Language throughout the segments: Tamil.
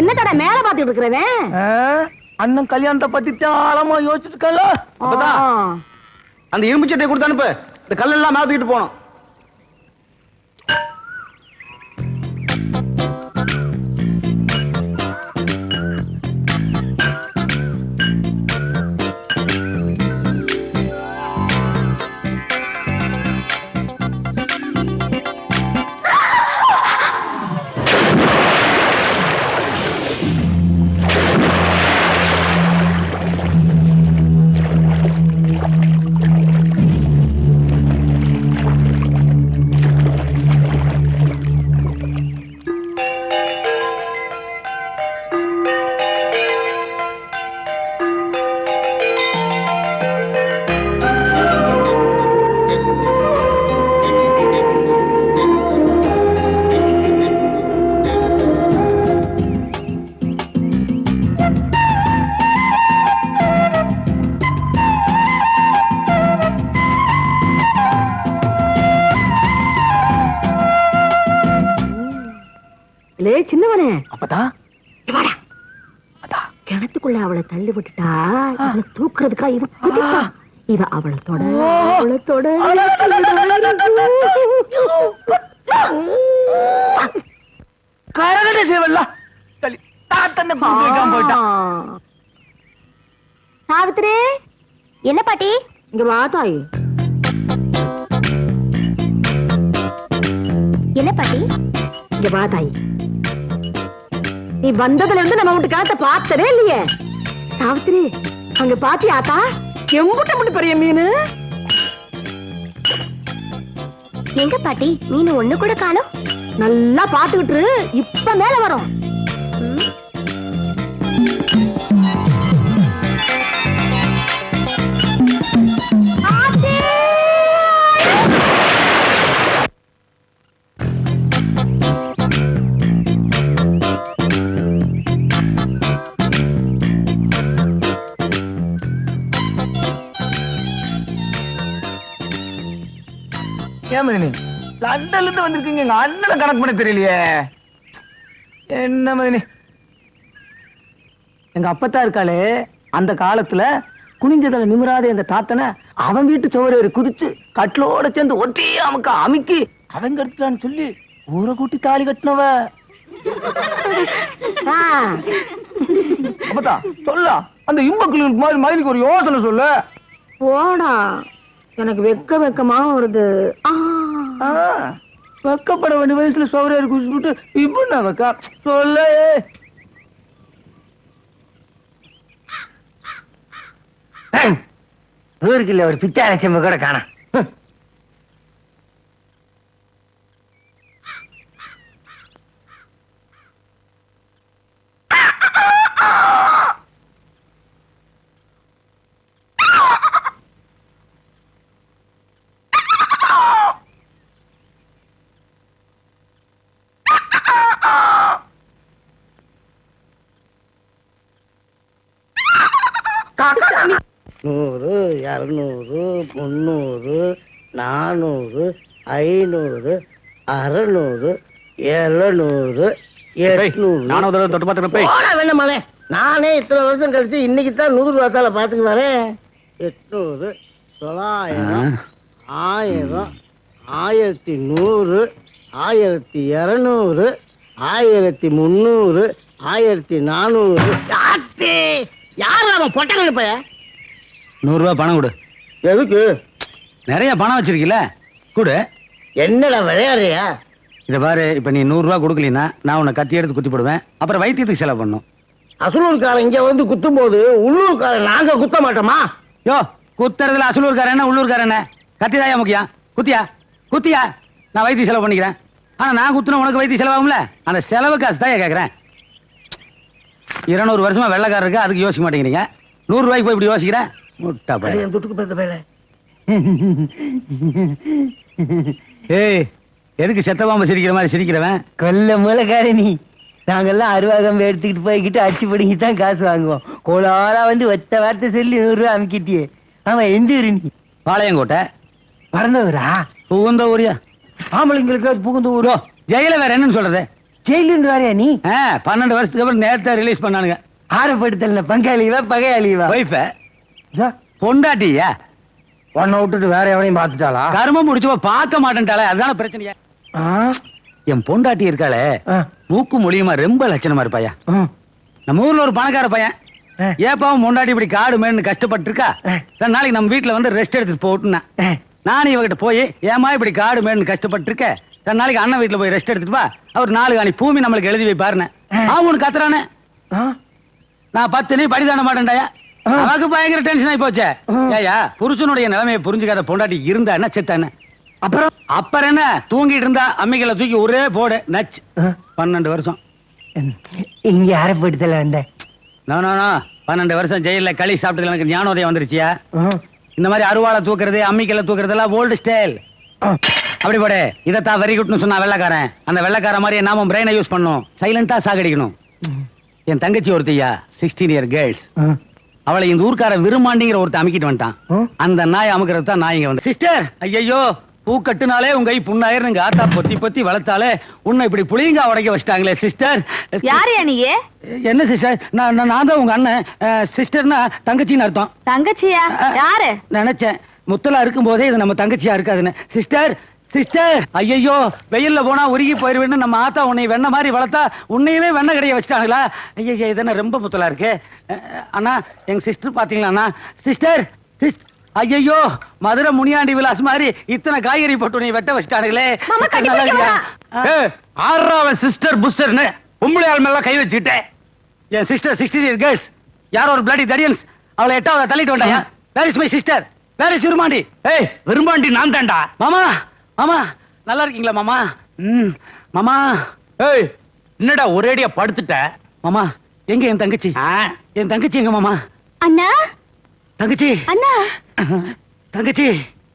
என்ன கடை மேல பாத்துட்டு இருக்கிறவன்? அண்ணன் கல்யாணத்தை பத்தி தாளமா யோசிச்சுட்டு இருக்கல அப்பதான். அந்த இரும்பு சட்டையை கொடுத்து அனுப்பு. இந்த கல்லெல்லாம் மேல தூக்கிட்டு லே சின்னவனே. அப்பதான் கிணத்துக்குள்ள அவளை தள்ளி விட்டுட்டா அவளை தூக்குறதுக்கா இது குதிப்பா. இவ அவளை தொட அவளை தொட. கரகட சேவல்ல. தள்ளி. தாத்தனை கூப்பிட்டு வைக்காம போயிட்டான் சாவித்திரி என்ன பாட்டி? இங்க வா தாயி. என்ன பாட்டி? இங்க வா தாயி. நீ வந்ததுல இருந்து நம்ம வீட்டு கிணத்த பார்த்ததே இல்லையே. சாவித்திரி அங்க பாத்தியாத்தா எம்புட்ட முட்டு பெரிய மீன்? எங்க பாட்டி? மீன் ஒண்ணு கூட காணோம் நல்லா பாத்துக்கிட்டு. இப்ப மேல வரும். ஏன் லண்டன்ல இருந்து வந்திருக்கீங்க. எங்க அண்ணனை கணக்கு பண்ண தெரியலையே. என்ன மதினி? எங்க அப்பத்தா இருக்காளே அந்த காலத்துல குனிஞ்சதுல நிமிராத எங்க தாத்தனை அவன் வீட்டு சுவரேறி குதிச்சு கட்டிலோட சேர்ந்து ஒட்டி அமுக்க அமுக்கி அவங்க எடுத்துட்டான்னு சொல்லி ஊரை கூட்டி தாலி கட்டினவ. ஆ, அப்பத்தா சொல்ல. அந்த இம்பக்குளுக்கு மாதிரி மதினிக்கு ஒரு யோசனை சொல்லு. போடா. எனக்கு வெக்க வெக்கமா வருது. ஆ, ஆ, வெக்கப்பட வேண்டிய வயசுல சௌரியாரு குடிச்சுட்டு இப்ப நான் வெக்கா. சொல்ல. ஊருக்கு இல்ல ஒரு பிச்சை அரைச்சம்ப கூட காணாம். நூறு இரநூறு முந்நூறு நானூறு ஐநூறு அறநூறு எழுநூறு எட்நூறு. ஒரு தடவை தொட்டு போடா வேணாமலே நானே இத்தனை வருஷம் கழிச்சு இன்னைக்கு தான் நூறு வாத்தால பாத்துக்கு வரேன் எட்நூறு தொள்ளாயிரம் ஆயிரம் ஆயிரத்தி நூறு ஆயிரத்தி இரநூறு ஆயிரத்தி முந்நூறு ஆயிரத்தி நானூறு. யார் அவன் பொட்டங்கன்னு பைய? நூறு ரூபாய் பணம் கொடு. எதுக்கு? நிறைய பணம் வச்சிருக்கீல கொடு. என்னடா விளையாடுறியா? இத பாரு இப்ப நீ நூறு ரூபாய் கொடுக்கலனா நான் உன்னை கத்தி எடுத்து குத்தி போடுவேன் அப்புறம் வைத்தியத்துக்கு செலவு பண்ணும். அசலூர்காரன் இங்க வந்து குத்தும் போது உள்ளூர்காரன் நாங்க குத்த மாட்டோமா? யோ குத்துறதுல அசலூர்காரன் என்ன உள்ளூர்காரன் என்ன? கத்தி தாயா முக்கியம் குத்தியா? குத்தியா? நான் வைத்திய செலவு பண்ணிக்கிறேன். ஆனா நான் குத்துன உனக்கு வைத்திய செலவாகும்ல? அந்த செலவு காசு தான் கேட்கறேன் இருநூறு வருஷமா வெள்ளக்காரர் இருக்கு அதுக்கு யோசிக்க மாட்டேங்கிறீங்க. நூறு ரூபாய்க்கு போய் இப்படி யோசிக்கிறேன் முட்டா பையன். என் துட்டுக்கு பிறந்த பையல ஏய் எதுக்கு செத்த பாம்பு சிரிக்கிற மாதிரி சிரிக்கிறவன்? கொல்ல மூலக்கார நீ. நாங்கெல்லாம் அருவாகம் எடுத்துக்கிட்டு போய்கிட்டு அச்சு பிடிங்கி தான் காசு வாங்குவோம். கோலாரா வந்து ஒத்த வார்த்தை சொல்லி நூறு ரூபா அமுக்கிட்டியே. ஆமா எந்த ஊரு நீ? பாளையங்கோட்டை. பறந்தவரா புகுந்த ஊரியா? ஆம்பளைங்களுக்கு புகுந்த ஊரோ. ஜெயில வேற என்னன்னு சொல்றது? ஜெயில இருந்து வரையா நீ? ஆ, பன்னெண்டு வருஷத்துக்கு அப்புறம் நேரத்தை ரிலீஸ் பண்ணானுங்க. ஆரப்படுத்தல பங்காளிவா பகையாளிவா? ஒய்ஃப பொண்டாட்டியா? உன்னை விட்டுட்டு வேற எவனையும் பாத்துட்டாளா கருமம் முடிச்சவ பார்க்க மாட்டேன்ட்டாளே அதுதான பிரச்சனையா. என் பொண்டாட்டி இருக்காளே மூக்கு மொழியுமா ரொம்ப லட்சணமா இருப்பாயா? நம்ம ஊர்ல ஒரு பணக்கார பையன். ஏப்பாவும் பொண்டாட்டி இப்படி காடு மேன்னு கஷ்டப்பட்டு இருக்கா நாளைக்கு நம்ம வீட்டுல வந்து ரெஸ்ட் எடுத்துட்டு போட்டுனா. நானும் இவகிட்ட போய் ஏமா இப்படி காடு மேன்னு கஷ்டப்பட்டு இருக்க ரெண்டு நாளைக்கு அண்ணன் வீட்டுல போய் ரெஸ்ட் எடுத்துட்டு வா. அவர் நாலு காணி பூமி நம்மளுக்கு எழுதி வைப்பாருன்னு. அவன் உனக்கு கத்துறானே. நான் பத்து நீ படிதான மாட்டேன்டாயா? அவனுக்கு பயங்கர டென்ஷன் ஆகி போச்சே ஏயா புருஷனுடைய நிலைமையை புரிஞ்சுக்காத பொண்டாட்டி இருந்தா என்ன செத்தா என்ன அப்புறம்? அப்புறம் என்ன? தூங்கிட்டு இருந்தா அம்மிகளை தூக்கி ஒரே போடு. நச்சு. பன்னெண்டு வருஷம். இங்க ஆரப்படுத்தல வந்த? பன்னெண்டு வருஷம் ஜெயில களி சாப்பிட்டதுல எனக்கு ஞானோதயம் வந்துருச்சியா? இந்த மாதிரி அருவாளை தூக்குறது அம்மிக்கலை தூக்குறதெல்லாம் ஓல்டு ஸ்டைல் அப்படி போடு. இதைத்தான் வெரி குட்னு சொன்னா வெள்ளக்காரன். அந்த வெள்ளக்கார மாதிரி நாம பிரெயினை யூஸ் பண்ணும் சைலண்டா சாகடிக்கணும். என் தங்கச்சி ஒருத்தையா சிக்ஸ்டீன் இயர் கேர்ள்ஸ் அவளை இந்த ஊர்க்கார விரும்மாண்டிங்கிற ஒருத்தன் அமுக்கிட்டு வந்துட்டான். அந்த நாய் அமுக்கிறது தான் நாய் இங்க வந்து சிஸ்டர் ஐயோ பூ கட்டுனாலே உங்க கை புண்ணாயிரம் நீங்க ஆத்தா பொத்தி பொத்தி வளர்த்தாலே உன்னை இப்படி புளியங்க உடைக்க வச்சிட்டாங்களே சிஸ்டர் யாரையா நீயே என்ன சிஸ்டர் நான் நான் நான் தான் உங்க அண்ணன். சிஸ்டர்னா தங்கச்சின்னு அர்த்தம். தங்கச்சியா? யாரு? நினைச்சேன். முத்தலா இருக்கும் போதே இது நம்ம தங்கச்சியா இருக்காதுன்னு. சிஸ்டர் சிஸ்டர் ஐயோ வெயில்ல போனா உருகி போயிருவேன்னு நம்ம ஆத்தா உன்னை வெண்ண மாதிரி வளர்த்தா உன்னையுமே வெண்ண கடைய வச்சுட்டாங்களா? ஐயோ இதென்ன ரொம்ப முத்தலா இருக்கு? அண்ணா எங்க சிஸ்டர் பாத்தீங்களா சிஸ்டர் சிஸ் ஐயோ மதுரை முனியாண்டி விலாஸ் மாதிரி இத்தனை காய்கறி போட்டு உன்னை வெட்ட வச்சுட்டானுங்களே? ஆறாவன் சிஸ்டர் புஸ்டர்னு பொம்பளை ஆள் மேல கை வச்சுக்கிட்டேன் என் சிஸ்டர் சிக்ஸ்டீன் இயர் கேர்ள்ஸ் யாரோ ஒரு பிளடி தடியன்ஸ். அவளை எட்டாவது தள்ளிட்டு வந்தாயா where is my sister where is Virumbandi ஏய் விரும்பாண்டி நான் தான்டா. மாமா மாமா நல்லா இருக்கீங்களா மாமா? ம் மாமா. ஏய் என்னடா ஒரேடியா படுத்துட்ட? மாமா எங்க என் தங்கச்சி? என் தங்கச்சி எங்க மாமா? அண்ணா? தங்கச்சி. அண்ணா? தங்கச்சி.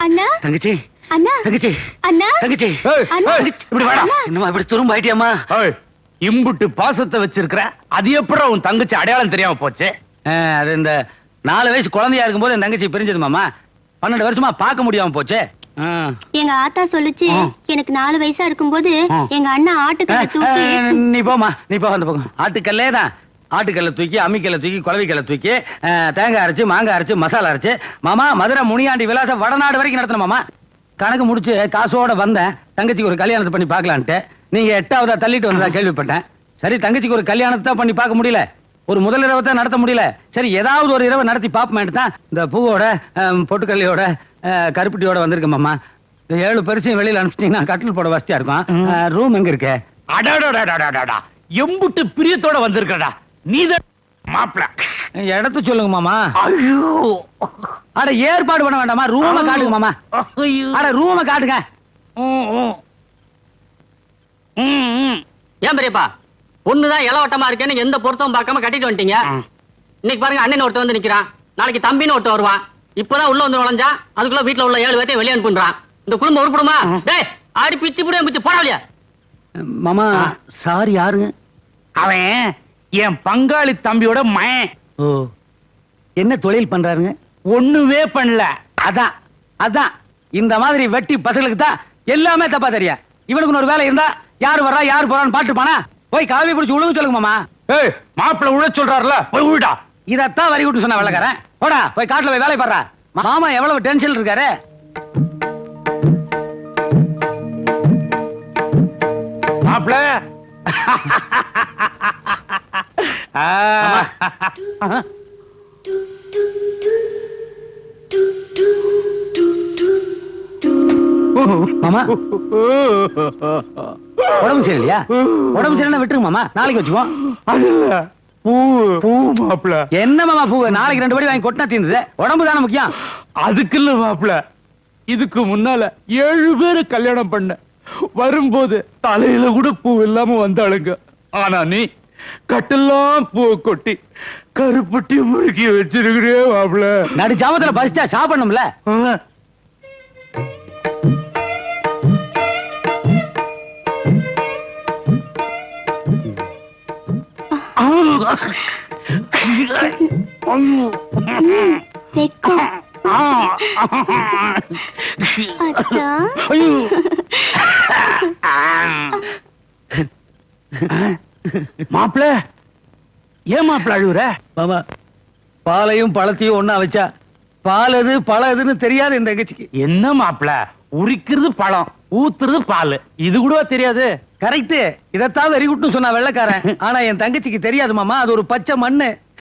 அண்ணா? தங்கச்சி. அண்ணா? தங்கச்சி. அண்ணா? தங்கச்சி. அண்ணா. இப்படி வாடா. என்னமா இப்படி துரும்ப ஆயிட்டியாமா இம்புட்டு பாசத்தை வச்சிருக்கிற அது எப்படி உன் தங்கச்சி அடையாளம் தெரியாம போச்சு? அது இந்த நாலு வயசு குழந்தையா இருக்கும்போது என் தங்கச்சி பிரிஞ்சது மாமா. பன்னெண்டு வருஷமா பார்க்க முடியாம போச்சு. எங்க ஆத்தா சொல்லுச்சு. எனக்கு நாலு வயசா இருக்கும்போது ஆ. எங்க அண்ணன் ஆட்டுக்கல்ல தூக்கி நீ போமா நீ போ அந்த பக்கம் ஆட்டுக்கல்லே தான். ஆட்டுக்கல்ல தூக்கி அம்மிக்கல்ல தூக்கி குழவிக்கல்ல தூக்கி தேங்காய் அரைச்சு மாங்காய் அரைச்சு மசாலா அரைச்சு. மாமா மதுரை முனியாண்டி விலாசம் வடநாடு வரைக்கும் நடத்தணும் மாமா? கணக்கு முடிச்சு காசோட வந்தேன். தங்கச்சிக்கு ஒரு கல்யாணத்தை பண்ணி பார்க்கலான்ட்டு. நீங்க எட்டாவதா தள்ளிட்டு வந்ததா கேள்விப்பட்டேன். சரி தங்கச்சிக்கு ஒரு கல்யாணத்தை பண்ணி பார்க்க முடியல. ஒரு முதல் இரவை தான் நடத்த முடியல. சரி ஏதாவது ஒரு இரவை நடத்தி பார்ப்போமேட்டு தான் இந்த பூவோட பொட்டுக்கல்லையோட கருப்பட்டியோட வந்திருக்கேன் மாமா. ஏழு பெருசையும் வெளியில அனுப்பிச்சிட்டீங்கன்னா கட்டில் போட வசதியா இருக்கும். ரூம் எங்க இருக்கு? அடாடாடாடாடாடா எம்புட்டு பிரியத்தோட வந்திருக்கடா நீதான் மாப்பிள. இடத்த சொல்லுங்க மாமா. ஐயோ. அட ஏற்பாடு பண்ண வேண்டாமா? ரூம காட்டுங்க மாமா. அட ரூம காட்டுங்க. ஏன் பெரியப்பா? பொண்ணுதான் இளவட்டமா இருக்கேன்னு எந்த பொருத்தமும் பார்க்காம கட்டிட்டு வந்துட்டீங்க. இன்னைக்கு பாருங்க அண்ணன் ஒருத்தன் வந்து நிக்கிறான். நாளைக்கு தம்பின்னு ஒருத்தன் வருவான். இப்பதான் உள்ள வந்து நுழைஞ்சா அதுக்குள்ள வீட்டுல உள்ள ஏழு பேர்த்தையும் வெளியே அனுப்புறான் இந்த குடும்பம் உருப்படுமா டேய் ஆடி பிச்சு புடிய பிச்சு போடலையா மாமா சார் யாருங்க? அவன் என் பங்காளி தம்பியோட மயன் ஓ என்ன தொழில் பண்றாருங்க? ஒண்ணுமே பண்ணல. அதான் அதான். இந்த மாதிரி வெட்டி பசங்களுக்கு தான் எல்லாமே தப்பா தெரியும் இவனுக்கு ஒரு வேலை இருந்தா யார் வர்றா யார் போறான்னு பாட்டு பானா போய் காவி பிடிச்சி உழுவு சொல்லுங்க மாமா. ஏய் மாப்பிள உழ சொல்றாருல போய் உழுடா இதத்தான் வரி விட்டு சொன்ன வெள்ளக்காரன். போடா போய் காட்டுல போய் வேலை பாடுறா. மாமா எவ்வளவு டென்ஷன் இருக்காரு? மாப்பிள மாமா. உடம்பு சரியில்லையா? உடம்பு சரியில்லை விட்டுருங்க மாமா. நாளைக்கு வச்சுக்குவோம். அதுல பூ பூ மாப்பிள. என்ன மாமா பூ நாளைக்கு ரெண்டு படி வாங்கி கொட்டினா தீர்ந்தது உடம்பு தானே முக்கியம்? அதுக்கு இல்ல மாப்பிள. இதுக்கு முன்னால ஏழு பேரு கல்யாணம் பண்ண. வரும்போது தலையில கூட பூ இல்லாம வந்தாளுங்க. ஆனா நீ கட்டெல்லாம் பூ கொட்டி கருப்பட்டி முறுக்கி வச்சிருக்கிறே மாப்பிள. நடு ஜாமத்துல பசிச்சா சாப்பிடணும்ல? மாப்பிள ஏன் மாப்பிள அழுகுற மாமா பாலையும் பழத்தையும் ஒண்ணா வச்சா பால் எது பழம் எதுன்னு தெரியாது என் தங்கச்சிக்கு என்ன மாப்பிள உரிக்கிறது பழம் ஊத்துறது பால். இது கூட தெரியாது? கரெக்ட் இதத்தான் வெறி குட்னு சொன்னா வெள்ளக்காரன். ஆனா என் தங்கச்சிக்கு தெரியாது மாமா. அது ஒரு பச்சை மண்ணு.